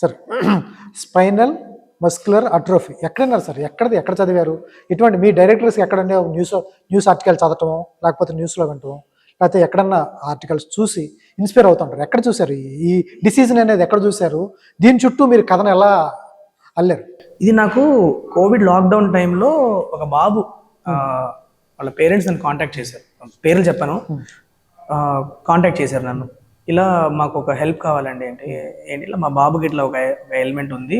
Sir spinal muscular atrophy. ఎక్కడన్నారు sir? ఎక్కడది? ఎక్కడ చదివారు? ఇటువంటి మీ డైరెక్టర్స్కి ఎక్కడన్నా న్యూస్ న్యూస్ ఆర్టికల్ చదవటం లేకపోతే న్యూస్లో వినటం లేకపోతే ఎక్కడన్నా ఆర్టికల్స్ చూసి ఇన్స్పైర్ అవుతుంటారు. ఎక్కడ చూశారు? ఈ- డిసీజన్ అనేది ఎక్కడ చూశారు? దీని చుట్టూ మీరు కథను ఎలా అల్లారు? ఇది నాకు కోవిడ్ లాక్డౌన్ టైంలో ఒక బాబు వాళ్ళ పేరెంట్స్ నన్ను కాంటాక్ట్ చేశారు. పేర్లు చెప్పాను. కాంటాక్ట్ చేశారు నన్ను. ఇలా మాకు ఒక హెల్ప్ కావాలండి. అంటే ఏంటి ఇలా మా బాబుకి ఇట్లా ఒక ఎలిమెంట్ ఉంది.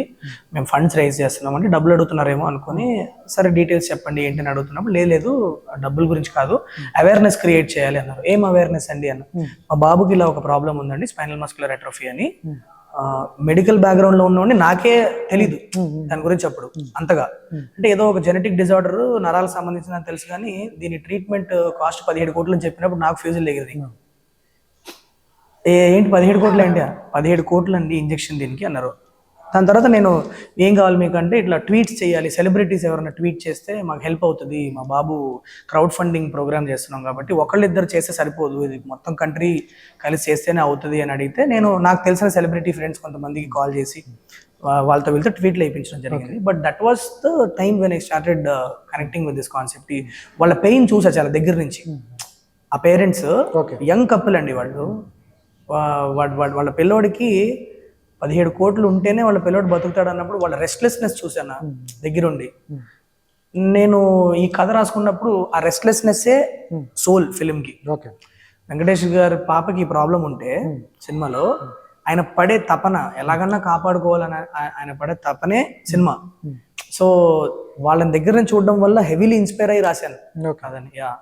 మేము ఫండ్స్ రైజ్ చేస్తున్నాం అంటే డబ్బులు అడుగుతున్నారేమో అనుకుని సరే డీటెయిల్స్ చెప్పండి ఏంటి అని అడుగుతున్నప్పుడు లేదు లేదు డబ్బుల గురించి కాదు. అవేర్నెస్ క్రియేట్ చేయాలి అన్నారు. ఏం అవేర్నెస్ అండి అన్న. మా బాబుకి ఇలా ఒక ప్రాబ్లం ఉందండి స్పైనల్ మస్కులర్ అట్రోఫీ అని. మెడికల్ బ్యాక్గ్రౌండ్లో ఉన్నవాడిని నాకే తెలీదు. దాని గురించి అప్పుడు అంతగా. అంటే ఏదో ఒక జెనెటిక్ డిజార్డర్ నరాలకు సంబంధించిన తెలుసు కానీ దీని ట్రీట్మెంట్ కాస్ట్ పదిహేడు కోట్లు అని చెప్పినప్పుడు నాకు ఫ్యూజులు ఎగిరింది ఏ- ఏంటి పదిహేడు కోట్లు ఏంటి? పదిహేడు కోట్లు అండి ఇంజెక్షన్ దీనికి అన్నారు. దాని తర్వాత నేను ఏం కావాలి మీకు అంటే ఇట్లా ట్వీట్స్ చేయాలి సెలబ్రిటీస్ ఎవరైనా ట్వీట్ చేస్తే మాకు హెల్ప్ అవుతుంది. మా బాబు క్రౌడ్ ఫండింగ్ ప్రోగ్రామ్ చేస్తున్నాం కాబట్టి ఒకళ్ళిద్దరు చేస్తే సరిపోదు. ఇది మొత్తం కంట్రీ కలిసి చేస్తేనే అవుతుంది అని అడిగితే నేను నాకు తెలిసిన సెలబ్రిటీ ఫ్రెండ్స్ కొంతమందికి కాల్ చేసి వాళ్ళతో వెళ్తే ట్వీట్లు వేయించడం జరిగింది. But that was the time when I started connecting with this concept. వాళ్ళ పెయిన్ చూసా చాలా దగ్గర నుంచి. ఆ పేరెంట్స్ ఓకే. యంగ్ కపుల్ అండి వాళ్ళు. వాళ్ళ పిల్లోడికి పదిహేడు కోట్లు ఉంటేనే వాళ్ళ పిల్లోడు బతుకుతాడు అన్నప్పుడు వాళ్ళ రెస్ట్లెస్నెస్ చూసాను దగ్గరుండి. నేను ఈ కథ రాసుకున్నప్పుడు ఆ రెస్ట్లెస్నెస్సే సోల్ ఫిలింకి. ఓకే. వెంకటేష్ గారి పాపకి ఈ ప్రాబ్లం ఉంటే సినిమాలో ఆయన పడే తపన ఎలాగన్నా కాపాడుకోవాలని ఆయన పడే తపనే సినిమా. సో వాళ్ళని దగ్గర నుంచి చూడడం వల్ల హెవీలీ ఇన్స్పైర్ అయ్యి రాశాను. కదని యా